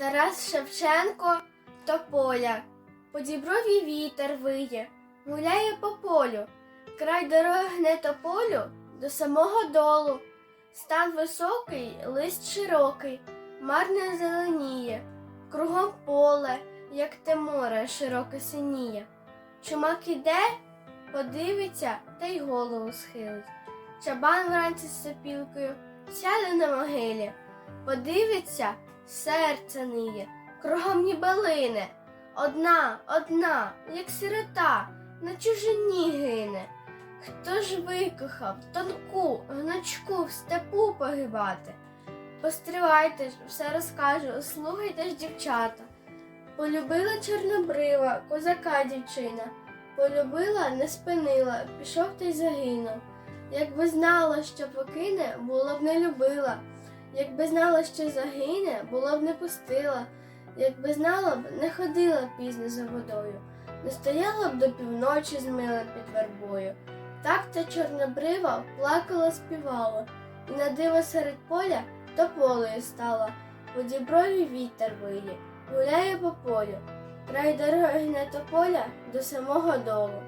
Тарас Шевченко Тополя. По діброві вітер виє, гуляє по полю, край дороги гне тополю до самого долу. Стан високий, лист широкий, марне зеленіє, кругом поле, як те море широке синіє. Чумак іде, подивиться та й голову схилить. Чабан вранці з сопілкою сяде на могилі, подивиться, серце ниє, кругом ніби лине. Одна, одна, як сирота, на чужині гине. Хто ж викохав тонку гнучку в степу погибати? Постривайте ж, все розкажу, слухайте ж, дівчата. Полюбила чорнобрива, козака дівчина. Полюбила, не спинила, пішов та й загинув. Якби знала, що покине, було б не любила. Якби знала, що загине, було б не пустила. Якби знала б, не ходила пізно за водою, не стояла б до півночі з милим під вербою. Так та чорнобрива плакала, співала, і на диво серед поля тополею стала. У діброві вітер виє, гуляє по полю, край дороги гне тополя до самого долу.